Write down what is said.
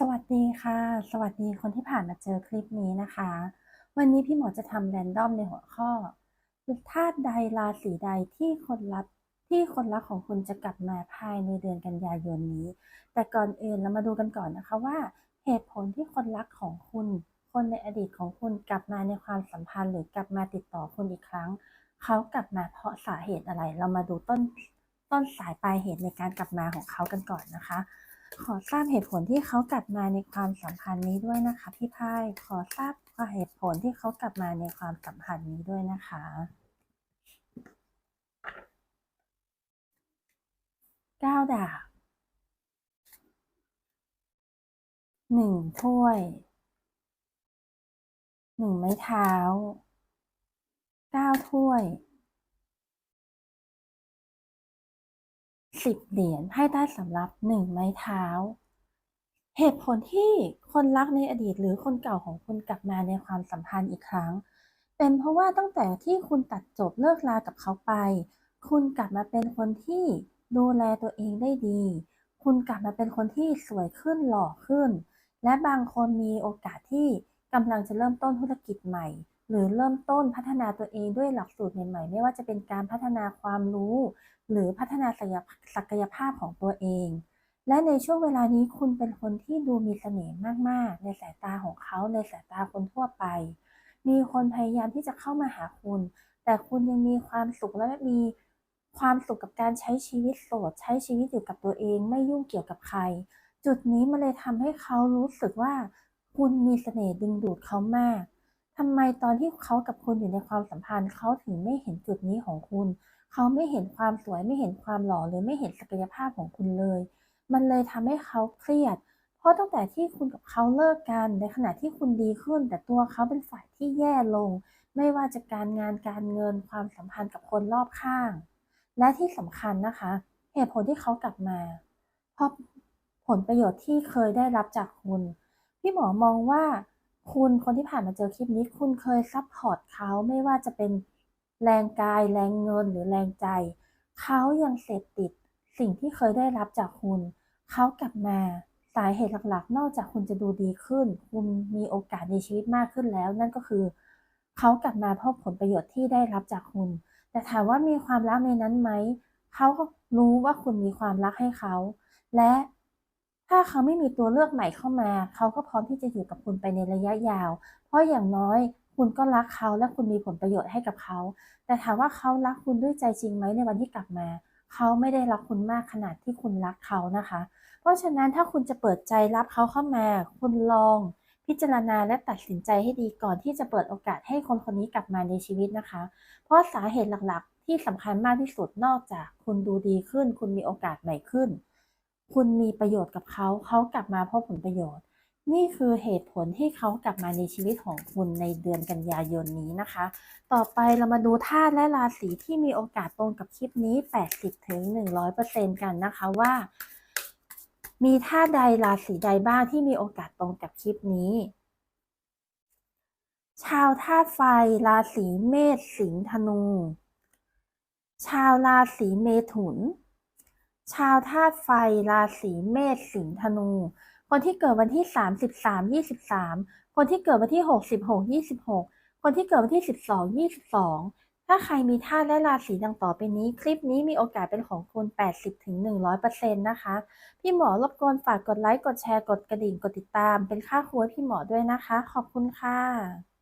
สวัสดีค่ะ สวัสดีคนที่ผ่านมาเจอคลิปนี้นะคะ วันนี้พี่หมอจะทำแรนดอมในหัวข้อธาตุใดราศีใดที่คนรักที่คนรักของคุณจะกลับมาภายในเดือนกันยายนนี้ แต่ก่อนอื่นเรามาดูกันก่อนนะคะว่า เหตุผลที่คนรักของคุณ คนในอดีตของคุณกลับมาในความสัมพันธ์ หรือกลับมาติดต่อคุณอีกครั้ง เขากลับมาเพราะสาเหตุอะไร เรามาดูต้นต้นสายปลายเหตุในการกลับมาของเขากันก่อนนะคะ ขอทราบเหตุผลที่เขากลับมาในความสัมพันธ์นี้ด้วยนะคะพี่พายขอทราบเหตุผลที่เขากลับมาในความสัมพันธ์นี้ด้วยนะคะเก้าดาบหนึ่งถ้วย หนึ่งไม้เท้า เก้าถ้วย สิบเหรียญให้ได้สำหรับหนึ่งไม้เท้า เหตุผลที่คนรักในอดีตหรือคนเก่าของคุณกลับมาในความสัมพันธ์อีกครั้ง เป็นเพราะว่าตั้งแต่ที่คุณตัดจบเลิกลากับเขาไป คุณกลับมาเป็นคนที่ดูแลตัวเองได้ดี คุณกลับมาเป็นคนที่สวยขึ้นหล่อขึ้น และบางคนมีโอกาสที่กำลังจะเริ่มต้นธุรกิจใหม่ หรือเริ่มต้นพัฒนาตัวเองด้วยหลักสูตรใหม่ๆ ไม่ว่าจะเป็นการพัฒนาความรู้ หรือพัฒนาศักยภาพของตัวเอง และในช่วงเวลานี้คุณเป็นคนที่ดูมีเสน่ห์มากๆ ในสายตาของเขาในสายตาคนทั่วไป มีคนพยายามที่จะเข้ามาหาคุณ แต่คุณยังมีความสุขและมีความสุขกับการใช้ชีวิตโสด ใช้ชีวิตอยู่กับตัวเอง ไม่ยุ่งเกี่ยวกับใคร จุดนี้มันเลยทำให้เขารู้สึกว่า คุณมีเสน่ห์ดึงดูดเขามาก ทำไมตอนที่เขากับคุณอยู่ในความสัมพันธ์เขาถึงไม่เห็นจุดนี้ของคุณ เขาไม่เห็นความสวยไม่เห็นความหล่อหรือไม่เห็นศักยภาพของคุณเลย มันเลยทำให้เขาเครียด เพราะตั้งแต่ที่คุณกับเขาเลิกกัน ในขณะที่คุณดีขึ้น แต่ตัวเขาเป็นฝ่ายที่แย่ลง ไม่ว่าจะการงานการเงินความสัมพันธ์กับคนรอบข้าง และที่สำคัญนะคะ เหตุผลที่เขากลับมา เพราะผลประโยชน์ที่เคยได้รับจากคุณ พี่หมอมองว่า คุณคนที่ผ่านมาเจอคลิปนี้ คุณเคยซัพพอร์ตเขาไม่ว่าจะเป็นแรงกาย แรงเงินหรือแรงใจ เขายังเสพติดสิ่งที่เคยได้รับจากคุณ เขากลับมาสาเหตุหลักๆ นอกจากคุณจะดูดีขึ้น คุณมีโอกาสในชีวิตมากขึ้นแล้ว นั่นก็คือ เขากลับมาเพราะผลประโยชน์ที่ได้รับจากคุณ แต่ถามว่ามีความรักในนั้นไหม เขาก็รู้ว่าคุณมีความรักให้เขา และ ถ้าเขาไม่มีตัวเลือกใหม่เข้ามา เขาก็พร้อมที่จะอยู่กับคุณไปในระยะยาว เพราะอย่างน้อยคุณก็รักเขาและคุณมีผลประโยชน์ให้กับเขา แต่ถามว่าเขารักคุณด้วยใจจริงไหมในวันที่กลับมา เขาไม่ได้รักคุณมากขนาดที่คุณรักเขานะคะ เพราะฉะนั้นถ้าคุณจะเปิดใจรับเขาเข้ามา คุณลอง พิจารณาและตัดสินใจให้ดีก่อนที่จะเปิดโอกาสให้คนคนนี้กลับมาในชีวิตนะคะ เพราะสาเหตุหลักๆ ที่สำคัญมากที่สุดนอกจาก คุณดูดีขึ้น คุณมีโอกาสใหม่ขึ้น คุณมีประโยชน์กับเขา เขากลับมาเพราะผลประโยชน์ นี่คือเหตุผลที่เขากลับมาในชีวิตของคุณในเดือนกันยายนนี้นะคะ ต่อไปเรามาดูธาตุและราศีที่มีโอกาสตรงกับคลิปนี้ 80ถึง100%กันนะคะว่า มีธาตุใดราศีใดบ้างที่มีโอกาสตรงกับคลิปนี้ชาวธาตุไฟ ราศีเมษสิงห์ธนู ชาวราศีเมถุน ชาวธาตุไฟ ราศีเมษสิงห์ธนู คนที่เกิดวันที่สามสิบสามยี่สิบสามคนที่เกิดวันที่หกสิบหกยี่สิบหกคนที่เกิดวันที่สิบสองยี่สิบสองถ้าใครมีธาตุและราศีดังต่อไปนี้ คลิปนี้มีโอกาสเป็นของคุณ 80ถึง100%นะคะ พี่หมอรบกวนฝากกดไลค์ กดแชร์ กดกระดิ่ง กดติดตาม เป็นค่าครัวพี่หมอด้วยนะคะ ขอบคุณค่ะ